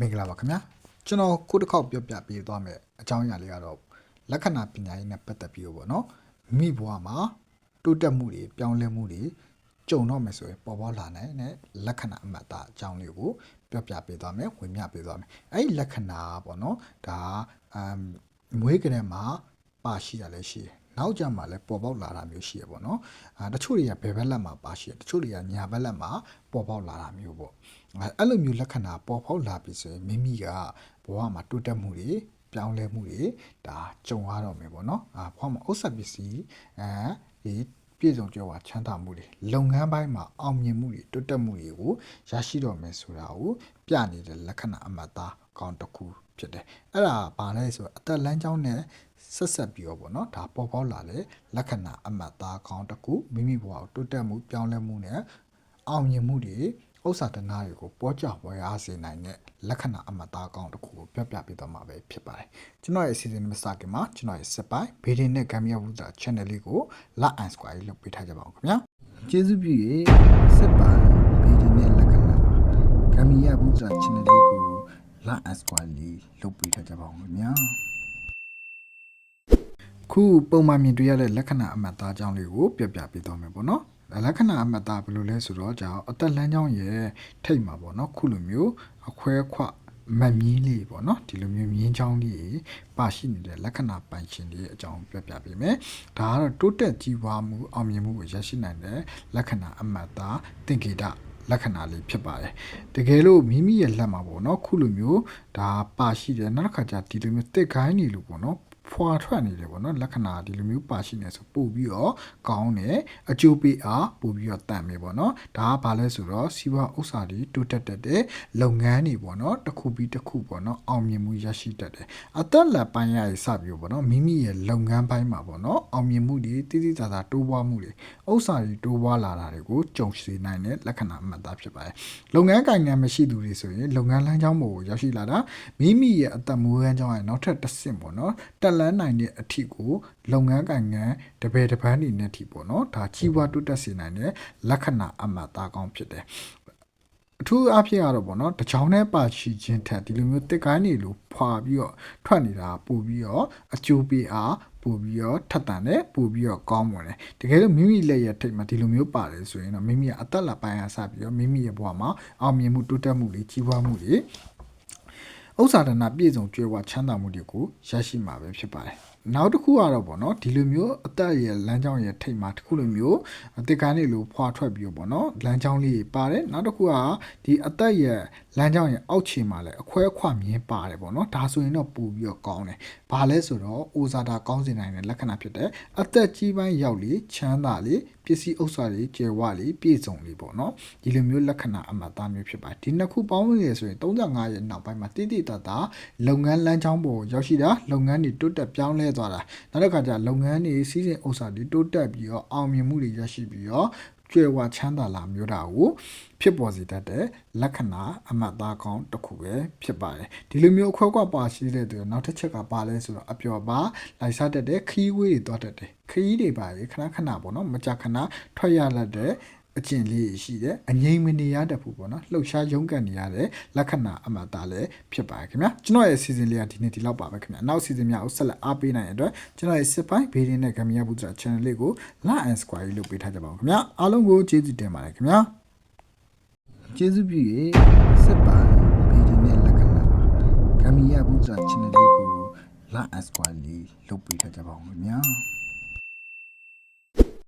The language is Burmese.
မင်္ဂလာပါခင်ဗျာကျွန်တော်ခုတစ်ခေါက်ပြောပြပေးသွားမယ်အကြောင်းအရာလေးကတော့လက္ခဏာပညာရေးနဲ့ပတ်သက်ပြီးတော့ပေါ့နော်မိဘွားမှာတိုးတက်မှုတွေပြောင်းလဲမှုတွေကြုံတော့မယ်ဆိုရင်ပေါ်ပေါ်လာနိုင်တဲ့လက္ခဏာအမှတ်သားအကြောင်းလေးကိုပြောပြပေးသွားမယ်ဝင်ပြပေးသွားမယ်အဲ့ဒီလက္ခဏာပေါ့နော်ဒါအမ်မွေးကလေးမှာပါရှိတာလည်းရှိတယ် နောက်ကြမှာလည်းပေါ်ပေါက်လာတာမျိုးရှိရပေါ့နော်အာတချို့တွေကဘယ်ဘက်လက်မှာပါရှိတယ်တချို့တွေကညာဘက်လက်မှာပေါ်ပေါက်လာတာမျိုးပေါ့အဲအဲ့လိုမျိုးလက္ခဏာပေါ်ပေါက်လာပြီဆိုရင်မိမိကဘဝမှာတိုးတက်မှုတွေပြောင်းလဲမှုတွေဒါကြုံရတော့မယ်ပေါ့နော်အာဘဝမှာဥစ္စာပစ္စည်းအဲဒီပြည့်စုံကြွယ်ဝချမ်းသာမှုတွေလုပ်ငန်းပိုင်းမှာအောင်မြင်မှုတွေတိုးတက်မှုတွေကိုရရှိတော့မယ်ဆိုတာကိုပြနေတဲ့လက္ခဏာအမှတ်သားကောင်းတစ်ခု ဖြစ်တယ်အဲ့ဒါဘာလဲဆိုတော့အသက်လမ်းကြောင်းနဲ့ဆက်ဆက်ပြီးတော့ပေါ့နော်ဒါပေါ်ပေါက်လာတဲ့လက္ခဏာအမှတ်သားကောင်းတစ်ခုမိမိဘဝကိုတိုးတက်မှုပြောင်းလဲမှုနဲ့အောင်မြင်မှုတွေဥစ္စာတနာတွေကိုပေါ်ကြပေါ်ရစေနိုင်တဲ့လက္ခဏာအမှတ်သားကောင်းတစ်ခုကိုပြပြပေးသွားမှာပဲဖြစ်ပါတယ်ကျွန်တော်ရဲ့အစီအစဉ်မစခင်မှာကျွန်တော်ရဲ့စက်ပိုင်းဗီဒီနဲ့ဂမ်မီယာဝူဇာ channel လေးကို like and subscribe လုပ်ပေးထားကြပါဦးခင်ဗျာကျေးဇူးပြု၍စက်ပိုင်းဗီဒီနဲ့လက္ခဏာဂမ်မီယာဝူဇာ channel လေးကို like and subscribe လေးလုပ်ပေးထားကြပါဦးခင်ဗျာခုပုံမှန်မြင်တွေ့ရတဲ့လက္ခဏာအမှတ်သားအကြောင်းလေးကိုပြပြပေးသွားမယ်ပေါ့နော်လက္ခဏာအမှတ်သားဘယ်လိုလဲဆိုတော့ကြာအသက်လမ်းကြောင်းရဲ့ထိတ်မှာပေါ့နော်ခုလိုမျိုးအခွဲခွမတ်မြင်းလေးပေါ့နော်ဒီလိုမျိုးမြင်းချောင်းလေးပါရှိနေတဲ့လက္ခဏာပိုင်ရှင်တွေအကြောင်းပြပြပေးမယ်ဒါကတော့တိုးတက်ကြီးပွားမှုအောင်မြင်မှုကိုရရှိနိုင်တဲ့လက္ခဏာအမှတ်သားသင်္ကေတ လက္ခဏာလေးဖြစ်ပါတယ်တကယ်လို့မိမိရဲ့လက်မှာပေါ့နော်ခုလိုမျိုးဒါပါရှိတယ်နောက်တစ်ခါကျဒီလိုမျိုးတက်ခိုင်းနေလို့ပေါ့နော် ဖွာထွက်နေတယ်ပေါ့နော်လက္ခဏာဒီလိုမျိုးပါရှိနေဆိုပို့ပြီးတော့ကောင်းတယ်အကျိုးပေးအားပို့ပြီးတော့တန်မယ်ပေါ့နော်ဒါကဘာလဲဆိုတော့စီးပွားဥစ္စာတွေတိုးတက်တတ်တဲ့လုပ်ငန်းတွေပေါ့နော်တစ်ခုပြီးတစ်ခုပေါ့နော်အောင်မြင်မှုရရှိတတ်တယ်အသက်လက်ပိုင်းရည်စပြီးပေါ့နော်မိမိရဲ့လုပ်ငန်းပိုင်းမှာပေါ့နော်အောင်မြင်မှုတွေတည်တည်သာသာတိုးပွားမှုတွေဥစ္စာတွေတိုးပွားလာတာတွေကိုကြုံစေနိုင်တဲ့လက္ခဏာအမှတ်သားဖြစ်ပါတယ်လုပ်ငန်းကိုင်ငံမရှိသူတွေဆိုရင်လုပ်ငန်းလမ်းကြောင်းပေါ်ကိုရောက်ရှိလာတာမိမိရဲ့အသက်မွေးလမ်းကြောင်းရဲ့နောက်ထပ်တစ်ဆင့်ပေါ့နော်တက်လန်းနိုင်တဲ့အထိကိုလုပ်ငန်းကိုင်ငံတပည့်တပန်းနေတဲ့အထိပေါ့နော်ဒါကြီးပွားတိုးတက်စေနိုင်တဲ့လက္ခဏာအမှတ်သားကောင်းဖြစ်တယ်အထူးအဖြစ်ကတော့ပေါ့နော်တချောင်းနဲ့ပါချီခြင်းထက်ဒီလိုမျိုးတစ်ကိုင်းနေလို့ဖွာပြီးတော့ထွက်နေတာပို့ပြီးတော့အကျိုးပေးအားပို့ပြီးတော့ထက်တန်တယ်ပို့ပြီးတော့ကောင်းမွန်တယ်တကယ်လို့မိမိလက်ရဲ့ထိတ်မှာဒီလိုမျိုးပါတယ်ဆိုရင်တော့မိမိကအသက်လက်ပိုင်းအားစပြီးတော့မိမိရဲ့ဘဝမှာအောင်မြင်မှုတိုးတက်မှုတွေကြီးပွားမှုတွေ ဥစ္စာဒနာပြည့်စုံကြွယ်ဝချမ်းသာမှုတွေကိုရရှိမှာပဲဖြစ်ပါတယ်နောက်တစ်ခုကတော့ပေါ့နော်ဒီလိုမျိုးအသက်ရဲ့လမ်းကြောင်းရဲ့ထိတ်မှာတစ်ခုလိုမျိုးအတစ်ကိုင်းလေးလိုဖွာထွက်ပြီးတော့ပေါ့နော်လမ်းကြောင်းလေးပါတယ်နောက်တစ်ခုကဒီအသက်ရဲ့ လမ်းကြောင်းရဲ့အောက်ခြေမှာလည်းအခွဲအခွမြင်းပါတယ်ပေါ့နော်ဒါဆိုရင်တော့ပို့ပြီးတော့ကောင်းတယ်ဘာလဲဆိုတော့အိုဇာတာကောင်းစေနိုင်တဲ့လက္ခဏာဖြစ်တယ်အသက်ကြီးပိုင်းရောက်လေချမ်းသာလေပစ္စည်းဥစ္စာတွေကျယ်ဝလေပြည့်စုံလေပေါ့နော်ဒီလိုမျိုးလက္ခဏာအမှတ်သားမျိုးဖြစ်ပါတယ်ဒီနှစ်ခုပေါင်းလို့ရဆိုရင်35ရဲ့နောက်ပိုင်းမှာတိတိတတ်တာလုပ်ငန်းလမ်းကြောင်းပေါ်ရောက်ရှိတာလုပ်ငန်းတွေတိုးတက်ပြောင်းလဲသွားတာနောက်တစ်ခါကျလုပ်ငန်းတွေစီးစိမ်ဥစ္စာတွေတိုးတက်ပြီးတော့အောင်မြင်မှုတွေရရှိပြီးတော့ ကျွယ်ဝချမ်းသာလာမျိုးတာကိုဖြစ်ပေါ်စေတတ်တဲ့လက္ခဏာအမှတ်သားကောင်းတစ်ခုပဲဖြစ်ပါတယ်ဒီလိုမျိုးအခွဲခွက်ပါရှိတဲ့သူနောက်တစ်ချက်ကပါလဲဆိုတော့အပျော်ပါလိုက်စားတတ်တဲ့ခီးဝေးတွေသွားတတ်တယ်ခီးတွေပါလေခဏခဏပေါ့နော်မကြခဏထွက်ရလက်တဲ့ အကျင့်လေးရှိတယ်အငိမ့်မနေရတတ်ဘူးပေါ့နော်လှုပ်ရှားရုန်းကန်နေရတဲ့လက္ခဏာအမှတ်သားလည်းဖြစ်ပါတယ်ခင်ဗျာကျွန်တော်ရဲ့ season လေးကဒီနေ့ဒီလောက်ပါပဲခင်ဗျာနောက် season များကိုဆက်လက်အားပေးနိုင်တဲ့အတွက်ကျွန်တော်ရဲ့စစ်ပိုင်းဘေးရင်းနဲ့ဂမ်မီယာဘူးတရာ channel လေးကို like and subscribe လုပ်ပေးထားကြပါဦးခင်ဗျာအားလုံးကိုကျေးဇူးတင်ပါတယ်ခင်ဗျာကျေးဇူးပြု၍စစ်ပိုင်းဘေးရင်းနဲ့လက္ခဏာဂမ်မီယာဘူးတရာ channel လေးကို like and subscribe လေးလုပ်ပေးထားကြပါဦးခင်ဗျာ